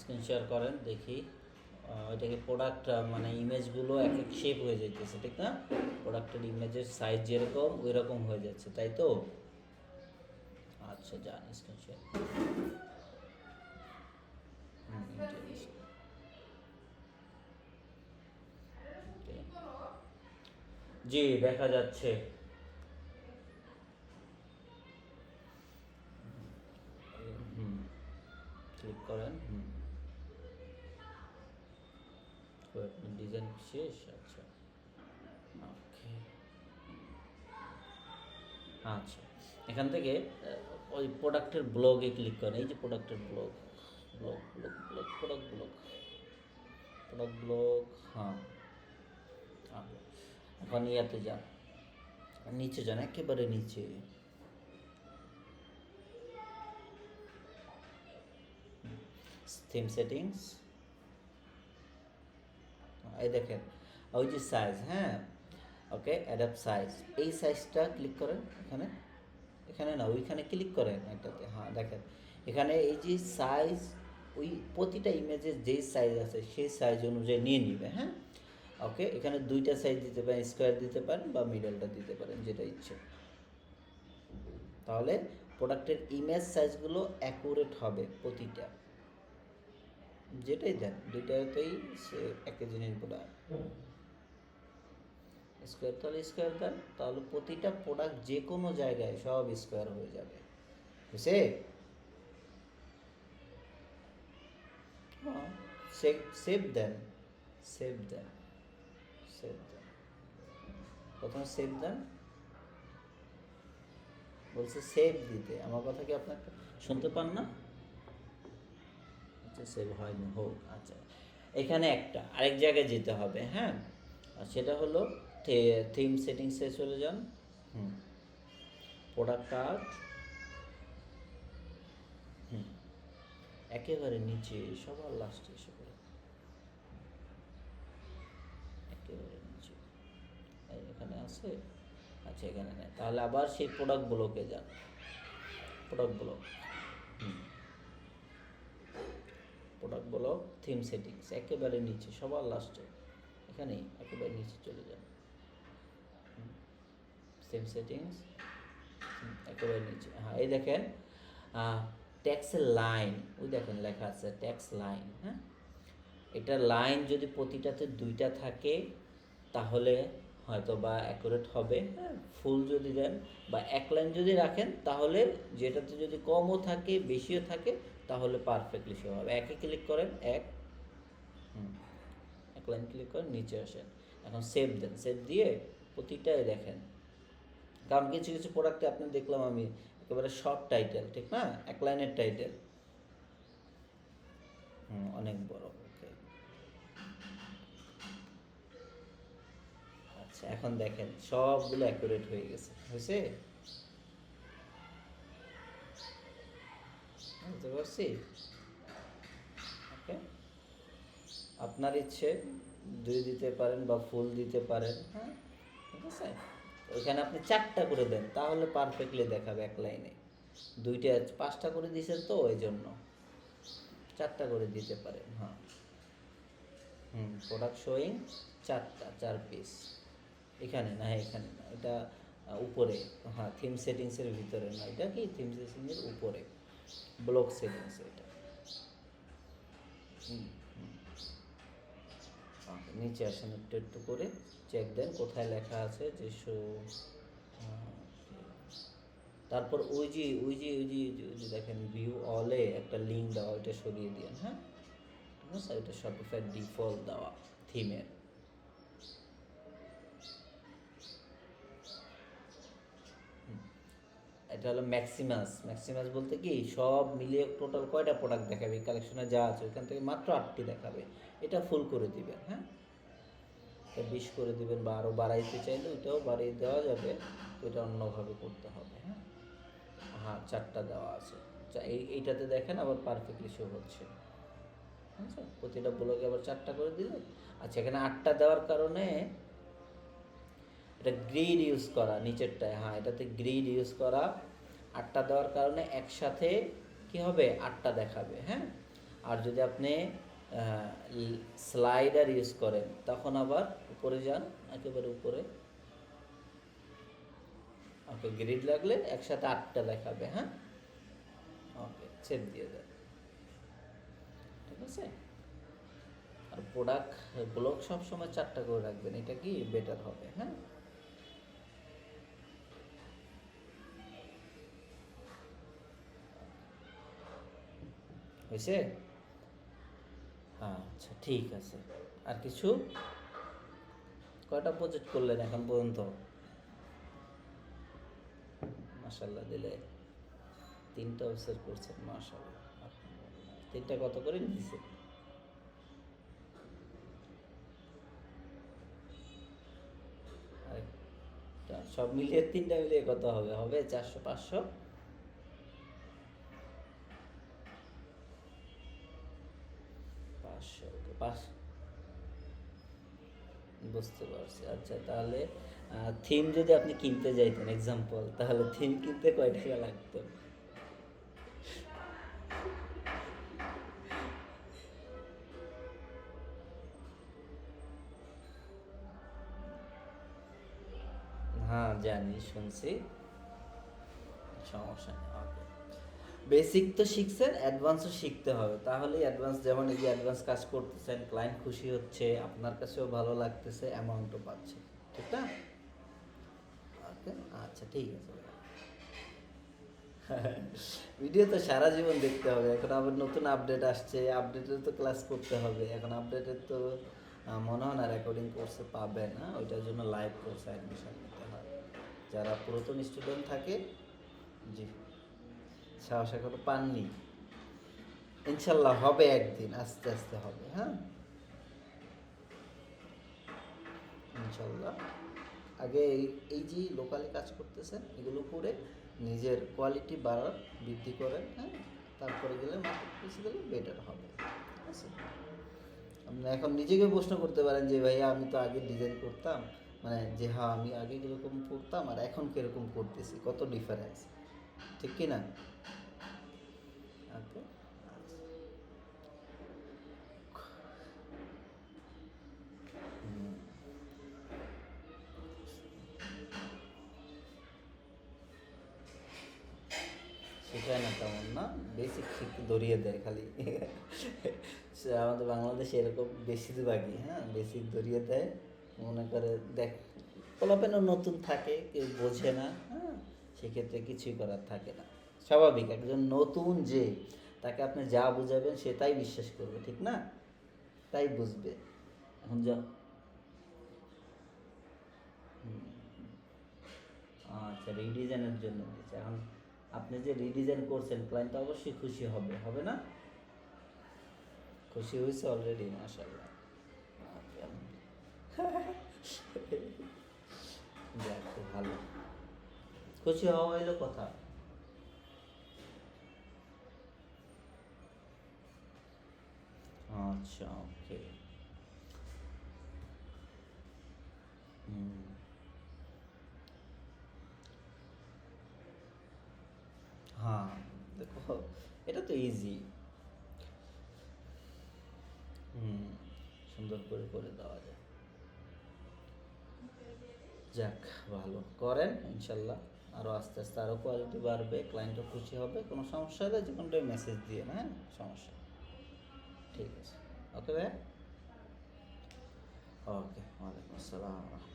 Screen share করেন, দেখি। ওইটাকে প্রোডাক্ট মানে ইমেজগুলো এক এক শেপ হয়ে যাইতেছে, ঠিক না? প্রোডাক্টের ইমেজের সাইজ যেরকম ওই রকম হয়ে যাচ্ছে, তাই তো? আচ্ছা যান স্ক্রিন শেয়ার. জি, দেখা যাচ্ছে হুম ক্লিক করেন হুম ডিজাইন শেষ আচ্ছা। ওকে। আচ্ছা। এখান থেকে ওই প্রোডাক্টের ব্লগে ক্লিক করেন। এই যে প্রোডাক্টের blog blog blog blog, product blog product blog হ্যাঁ। হ্যাঁ। এখন ইয়াতে যান। নিচে যান, একেবারে নিচে। থিম সেটিংস এই দেখেন, ওই যে সাইজ হ্যাঁ? ওকে অ্যাডাপ্ট সাইজ এই সাইজটা ক্লিক করেন এখানে। এখানে না, ওইখানে ক্লিক করেন একটাতে হ্যাঁ দেখেন। এখানে এই যে সাইজ ওই প্রতিটা ইমেজের যে সাইজ আছে, সেই সাইজ অনুযায়ী নিয়ে নিবে হ্যাঁ? ওকে এখানে দুইটা সাইজ দিতে পারেন স্কোয়ার দিতে পারেন বা মিডলটা দিতে পারেন, যেটা ইচ্ছে। তাহলে প্রোডাক্টের ইমেজ সাইজগুলো অ্যাকুরেট হবে প্রতিটা। যেটাই দেন, দুইটাতেই একই জিনিস প্রোডাক্ট স্কোয়ার তাহলে স্কোয়ার দেন, তাহলে প্রতিটা প্রোডাক্ট যে কোনো জায়গায় সব স্কোয়ার হয়ে যাবে। বুঝছে? হ্যাঁ সেভ সেভ দেন সেভ দেন সেভ দেন। প্রথমে সেভ দেন। বলছে সেভ দিতে। আমার কথা কি আপনাকে শুনতে পান না? আচ্ছা সেভ হয়নি হোক আচ্ছা। এখানে একটা আরেক জায়গায় যেতে হবে হ্যাঁ? আর সেটা হলো থিম সেটিংসে চলে যান। হুম। Product art. হুম। একেবারে নিচে সবার লাস্টে এসে পড়ে। একেবারে নিচে। এখানে আছে? আচ্ছা এখানে নেই। তাহলে আবার সেই প্রোডাক্ট ব্লকে যান। প্রোডাক্ট ব্লক হুম ব্লক থিম সেটিংস একেবারে নিচে, সবার লাস্টে এখানেই, একেবারে নিচে চলে যান থিম সেটিংস একেবারে নিচে। হ্যাঁ এই দেখেন ট্যাক্সের লাইন ওই দেখেন লেখা আছে ট্যাক্স লাইন হ্যাঁ? এটা লাইন যদি প্রতিটাতে দুইটা থাকে, তাহলে হয়তো বা অ্যাকুরেট হবে। হ্যাঁ ফুল যদি দেন বা এক লাইন যদি রাখেন, তাহলে যেটাতে যদি কমও থাকে, বেশিও থাকে, তাহলে পারফেক্টলি শো হবে। একে ক্লিক করেন, এক এক লাইন ক্লিক করেন, নিচে আসেন। এখন সেভ দেন। সেভ দিয়ে প্রতিটাই দেখেন। কারণ কিছু কিছু প্রোডাক্টে আপনি দেখলাম আমি, একেবারে শর্ট টাইটেল ঠিক না? এক লাইনের টাইটেল অনেক বড় ওকে আচ্ছা এখন দেখেন, সবগুলো অ্যাকুরেট হয়ে গেছে। হয়েছে? বুঝতে পারছি? ওকে আপনার ইচ্ছে, দুই দিতে পারেন বা ফুল দিতে পারেন হ্যাঁ? ঠিক আছে? ওইখানে আপনি চারটা করে দেন, তাহলে পারফেক্টলি দেখাবে এক লাইনে। দুইটা, পাঁচটা করে দিয়েছেন তো, ওই জন্য। চারটা করে দিতে পারেন হ্যাঁ। হুম প্রোডাক্ট শোয়িং চারটা, চার পিস এখানে না হ্যাঁ এখানে না। এটা উপরে। হ্যাঁ থিম সেটিংসের ভিতরে না। এটা কি থিম সেটিংসের উপরে? ব্লক সেটিংস এটা। ওকে, নিচে আসেন একটু একটু করে চেক দেন কোথায় লেখা আছে যে শো তারপর ওই যে ওই যে ওই যে ওই যে দেখেন ভিউ অলে একটা লিঙ্ক দেওয়া ওইটা সরিয়ে দিন হ্যাঁ? ঠিক আছে? ওইটা শপিফাই ডিফল্ট দেওয়া থিমের এটা হলো ম্যাক্সিমাস ম্যাক্সিমাস বলতে কি, সব মিলিয়ে টোটাল কয়টা প্রোডাক্ট দেখাবে? কালেকশনে যা আছে, ওইখান থেকে মাত্র আটটি দেখাবে। এটা ফুল করে দিবেন হ্যাঁ? এটা বিশ করে দিবেন বা আরও বাড়াইতে চাইলে ওইটাও বাড়িয়ে দেওয়া যাবে। ওইটা অন্যভাবে করতে হবে হ্যাঁ? হ্যাঁ চারটা দেওয়া আছে। এইটাতে দেখেন আবার পারফেক্টলি শো হচ্ছে। আচ্ছা প্রতিটা ব্লগে আবার চারটা করে দিলে? আচ্ছা এখানে আটটা দেওয়ার কারণে এটা গ্রিড ইউজ করা, নিচেরটায় হ্যাঁ এটাতে গ্রিড ইউজ করা আটটা দেওয়ার কারণে একসাথে কি হবে? আটটা দেখাবে হ্যাঁ? আর যদি আপনি স্লাইডার ইউজ করেন, তখন আবার উপরে যান, একেবারে উপরে। ওকে গ্রিড লাগলে একসাথে আটটা দেখাবে হ্যাঁ? ওকে, ছেদ দিয়ে দেন। ঠিক আছে? আর প্রোডাক্ট ব্লক সবসময় চারটা করে রাখবেন, এটা কি বেটার হবে হ্যাঁ? হয়েছে? আচ্ছা ঠিক আছে। আর কিছু? কয়টা প্রজেক্ট করলেন এখন পর্যন্ত? মাসাল্লাহ দিলে তিনটা অফিসার করছেন মাসাল্লাহ তিনটা কত করে দিছে? সব মিলিয়ে তিনটা মিলিয়ে কত হবে? হবে চারশো, পাঁচশো? বুঝতে পারছি। আচ্ছা তাহলে থিম যদি আপনি কিনতে যাইতেন এক্সাম্পল তাহলে থিম কিনতে কয় টাকা লাগতো? হ্যাঁ জানি, শুনছি। সমস্যা নেই বেসিক তো শিখছেন অ্যাডভান্সও শিখতে হবে। তাহলে অ্যাডভান্স যেমন এই যে অ্যাডভান্স কাজ করতেছেন ক্লায়েন্ট খুশি হচ্ছে, আপনার কাছেও ভালো লাগতেছে অ্যামাউন্টও পাচ্ছে। ঠিক না? ওকে আচ্ছা ঠিক আছে ভিডিও তো সারা জীবন দেখতে হবে, এখন আবার নতুন আপডেট আসছে আপডেটের তো ক্লাস করতে হবে, এখন আপডেটের তো মনে হয় না রেকর্ডিং কোর্সে পাবে না? ওইটার জন্য লাইভ কোর্সে অ্যাডমিশন নিতে হয়। যারা পুরাতন স্টুডেন্ট থাকে, জি। সাহস এখনও পাননি। ইনশাল্লাহ হবে একদিন, আস্তে আস্তে হবে হ্যাঁ? ইনশাল্লাহ। আগে এই এই যে লোকালি কাজ করতেছেন, এগুলো করে নিজের কোয়ালিটি বাড়ার, বৃদ্ধি করেন হ্যাঁ? তারপরে গেলে মার্কেট প্লেসে গেলে বেটার হবে, ঠিক আছে? আপনি এখন নিজেকে প্রশ্ন করতে পারেন যে, ভাইয়া, আমি তো আগে ডিজাইন করতাম। মানে যে হ্যাঁ আমি আগে কীরকম করতাম আর এখন কীরকম করতেছি? কত ডিফারেন্স ঠিক কি না বেসিক শিখতে ধরিয়ে দেয় খালি। আমাদের বাংলাদেশে এরকম বেশিরভাগই হ্যাঁ? বেসিক ধরিয়ে দেয়। মনে করে দেখ, পোলাপেনও নতুন থাকে, কেউ বোঝে না হ্যাঁ? সেক্ষেত্রে কিছুই করার থাকে না। স্বাভাবিক, একজন নতুন যে, তাকে আপনি যা বুঝাবেন সে তাই বিশ্বাস করবে, ঠিক না? তাই বুঝবে। এখন যা আচ্ছা রিডিজাইনের জন্য দিয়েছে। এখন আপনি যে রিডিজাইন করছেন ক্লায়েন্ট অবশ্যই খুশি হবে হবে না? খুশি হয়েছে অলরেডি মাশাল্লাহ যাক ভালো। খুশি হওয়া হইল কথা। আচ্ছা ওকে হুম হ্যাঁ দেখো, এটা তো ইজি হুম, সুন্দর করে করে দেওয়া যায়। যাক, ভালো। করেন, ইনশাল্লাহ। আরও আস্তে আস্তে আরও কোয়ালিটি বাড়বে ক্লায়েন্টও খুশি হবে, কোনো সমস্যা হলে যে কোনোটাই মেসেজ দিয়ে হ্যাঁ? সমস্যা। ঠিক আছে। ওকে ভাই ওকে ওয়ালাইকুম আসসালাম।